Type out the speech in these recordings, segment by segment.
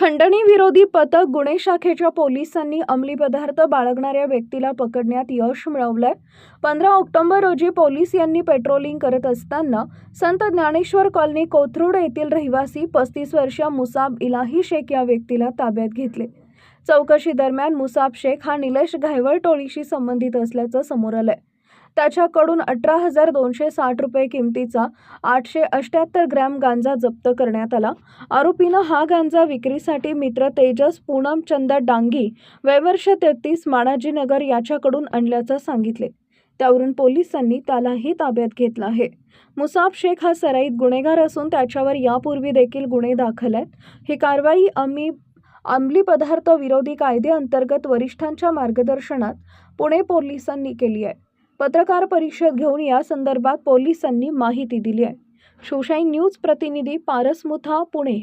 खंडणी विरोधी पथक गुन्हे शाखेच्या पोलिसांनी अंमली पदार्थ बाळगणाऱ्या व्यक्तीला पकडण्यात यश मिळवलंय. पंधरा ऑक्टोबर रोजी पोलीस यांनी पेट्रोलिंग करत असताना संत ज्ञानेश्वर कॉलनी कोथरूड येथील रहिवासी पस्तीस वर्षीय मुसाब इलाही शेख या व्यक्तीला ताब्यात घेतले. चौकशी दरम्यान मुसाब शेख हा निलेश घायवळ टोळीशी संबंधित असल्याचं समोर आलंय. त्याच्याकडून अठरा हजार दोनशे साठ रुपये किमतीचा आठशे अठ्याहत्तर ग्रॅम गांजा जप्त करण्यात आला. आरोपीनं हा गांजा विक्रीसाठी मित्र तेजस पूनमचंद डांगी वयवर्ष तेहतीस माणाजीनगर याच्याकडून आणल्याचं सांगितले. त्यावरून पोलिसांनी त्यालाही ताब्यात घेतलं आहे. मुसाब शेख हा सराईत गुन्हेगार असून त्याच्यावर यापूर्वी देखील गुन्हे दाखल आहेत. ही कारवाई आम्ही अंमली पदार्थ विरोधी कायद्याअंतर्गत वरिष्ठांच्या मार्गदर्शनात पुणे पोलिसांनी केली आहे. पत्रकार परिषद घेऊन या संदर्भात पोलिसांनी माहिती दिली आहे. शिवशाही न्यूज प्रतिनिधी पारस मुथा पुणे.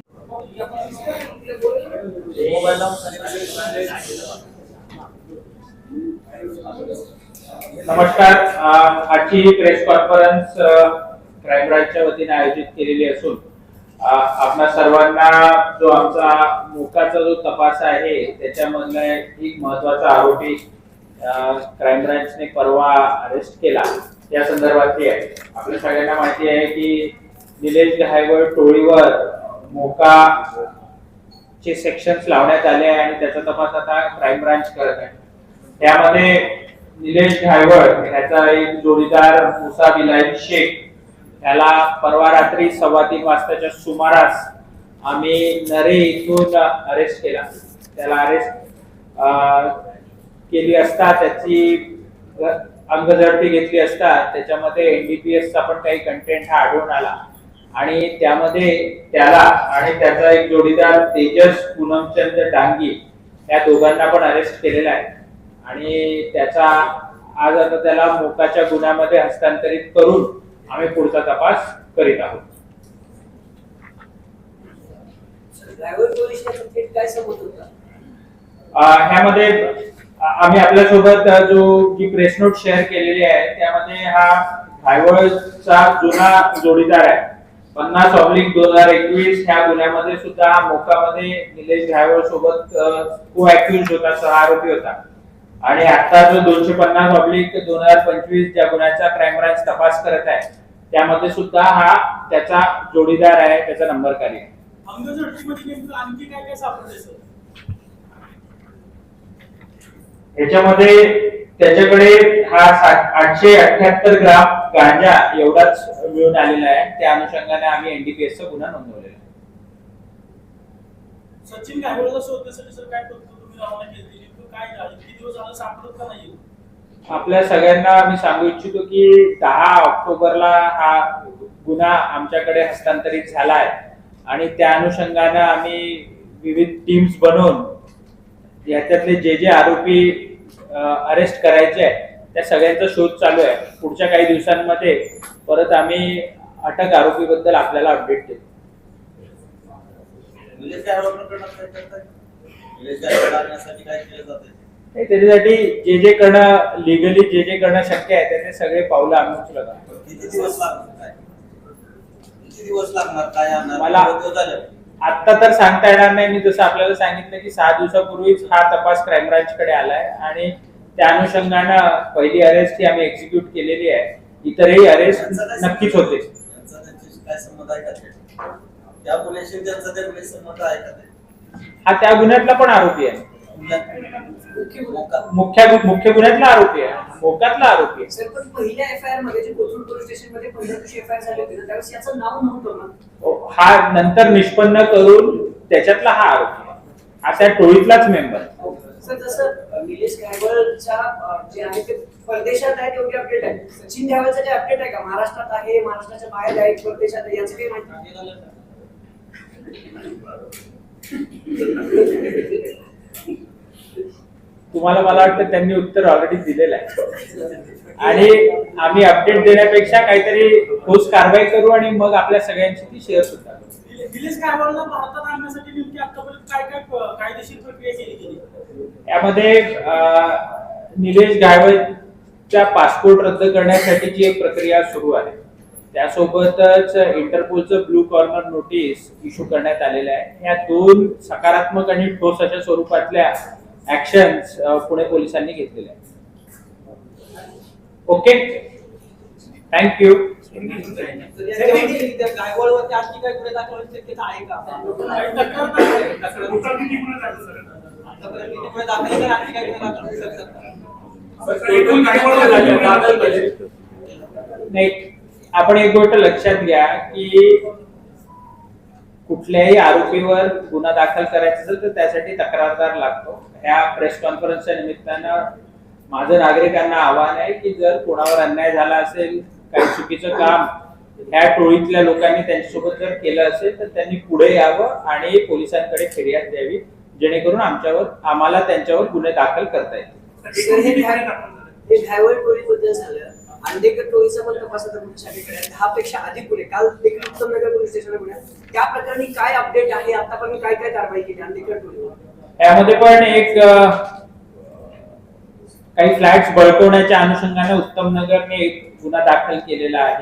नमस्कार. आजची ही प्रेस कॉन्फरन्स क्राईम ब्रांचच्या वतीने आयोजित केलेली असून आपल्या सर्वांना जो आमचा मोकाचा जो तपास आहे त्याच्यामधला एक महत्त्वाचा आरोपी क्राईम ब्रांचने परवा अरेस्ट केला. या संदर्भातली आहे. आपल्या सगळ्यांना माहिती आहे की निलेश घायवळ टोळीवर मोका चे सेक्शन्स लावण्यात आले आहे आणि त्याचा तपास आता क्राईम ब्रांच करत आहे. त्यामध्ये निलेश घायवळ ह्याचा एक जोडीदार मुसा बिलाही शेख याला परवा रात्री सव्वा तीन वाजताच्या सुमारास आम्ही नरे इथून अरेस्ट केला. त्याला अरेस्ट केली असता त्याची अंगझडती घेतली असता त्याच्यामध्ये एनडीपीएस चा पण काही कंटेंट हा आढळून आला. आणि त्यामध्ये त्याला आणि त्याचा एक जोडीदार तेजस पूनमचंद डांगी या दोघांना पण अरेस्ट केलेला आहे. आणि त्याचा आज आता त्याला मोकाच्या गुन्ह्यामध्ये हस्तांतरित करून आम्ही पुढचा तपास करीत आहोत. ह्यामध्ये आम्ही आपल्यासोबत सोबत जो जी प्रेस नोट शेअर केलेली आहे त्यामध्ये हा घायवळचा जुना जोडीदार आहे. पन्नास ऑब्लिक दोन हजार एकवीस ह्या गुन्ह्यामध्ये सुद्धा मोकामध्ये निलेश घायवळ सोबत को अॅक्युज होता सह आरोपी होता. आणि आता जो दोनशे पन्नास ऑब्लिक दोन हजार पंचवीस ज्या गुन्ह्याचा क्राईम ब्रांच तपास करत आहे त्यामध्ये सुद्धा हा त्याचा जोडीदार आहे त्याचा नंबर कार्य आहे अंगझडतीमध्ये नेमकं आणखी काय काय सापडलंय सर याच्यामध्ये त्याच्याकडे हा आठशे अठ्याहत्तर ग्राम गांजा एवढाच मिळून आलेला आहे. त्या अनुषंगाने आम्ही एनडीपीएस चा गुन्हा नोंदवलेला आहे. सचिन शोधण्यासाठी सर काय करतो तुम्ही? रवाना केली काय झालं? किती दिवस झालं सापडत का नाही? आपल्या सगळ्यांना मी सांगू इच्छितो की दहा ऑक्टोबरला हा गुन्हा आमच्याकडे हस्तांतरित झाला आहे. आणि त्या अनुषंगाने आम्ही विविध टीम्स बनवून याच्यातले जे जे आरोपी अरेस्ट करायचे आहे त्या सगळ्यांचा शोध चालू आहे. पुढच्या काही दिवसांमध्ये परत आम्ही अटक आरोपी बद्दल आपल्याला अपडेट जातंय? नाही, त्याच्यासाठी जे जे करणं लिगली जे जे करणं शक्य आहे त्याचे सगळे पावलं आम्ही उचलत आहोत. किती दिवस लागणार? काय? किती दिवस लागणार? काय आणणार? मला- आता तर सांगता येणार नाही. मी जसं आपल्याला सांगितलं की सहा दिवसापूर्वीच हा तपास क्राईम ब्रांच कडे आलाय आणि त्या अनुषंगानं पहिली अरेस्ट ही आम्ही एक्झिक्यूट केलेली आहे. इतरही अरेस्ट नक्कीच होते. हा त्या गुन्ह्यातला पण आरोपी आहे. मुख्य मुख्य गुन्ह्यातला आरोपी आहे. मोकातला आरोपी आहे. सर पण पहिल्या एफ आय आरमध्ये जे कोथरूड पोलीस स्टेशनमध्ये पहिल्या दिवशी एफ आय आर झाली होती ना त्यावेळेस याचं नाव नव्हतं ना हा नंतर निष्पन्न करून त्याच्यातला हा आरोपी आहे. हा त्या टोळीतलाच मेंबर सर जसं निलेश गायकवाडच्या अं, जे आहे ते परदेशात आहे तेवढी अपडेट आहे. सचिन ध्यावलचं जे अपडेट आहे का? महाराष्ट्रात आहे महाराष्ट्राच्या बाहेर आहे परदेशात आहे याचं काही माहिती. तुम्हाला मला वाटतं त्यांनी उत्तर ऑलरेडी दिलेलं आहे. आणि आम्ही अपडेट देण्यापेक्षा काहीतरी ठोस कारवाई करू आणि मग आपल्या सगळ्यांची ती शेअर सुद्धा यामध्ये निलेश गायवळच्या पासपोर्ट रद्द करण्यासाठीची एक प्रक्रिया सुरू आहे. त्यासोबतच इंटरपोलचं ब्लू कॉर्नर नोटीस इश्यू करण्यात आलेलं आहे. या दोन सकारात्मक आणि ठोस अशा स्वरूपातल्या ऍक्शन्स पुणे पोलिसांनी घेतलेल्या आहेत. Okay thank you? नाही. आपण एक गोष्ट लक्षात घ्या की कुठल्याही आरोपीवर गुन्हा दाखल करायचा असेल तर त्यासाठी तक्रारदार लागतो. ह्या प्रेस कॉन्फरन्सच्या निमित्तानं माझं नागरिकांना आव्हान आहे की जर कोणावर अन्याय झाला असेल काही चुकीचं काम ह्या टोळीतल्या लोकांनी त्यांच्यासोबत जर केलं असेल तर त्यांनी पुढे यावं आणि पोलिसांकडे फिर्याद द्यावी जेणेकरून आमच्यावर आम्हाला त्यांच्यावर गुन्हे दाखल करता येतील. अंडेकर टोळीचा पण तपास आता पोलीस शाखेकडे. दहा पेक्षा अधिक गुन्हे. काल देखील उत्तम नगर पोलीस स्टेशनला गुन्हे. त्या प्रकरणी काय अपडेट आहे? आतापर्यंत काय काय कारवाई केली अंडेकर टोळीवर? यामध्ये पण एक काही फ्लॅट्स बळकवण्याच्या अनुषंगाने उत्तम नगरने एक गुन्हा दाखल केलेला आहे.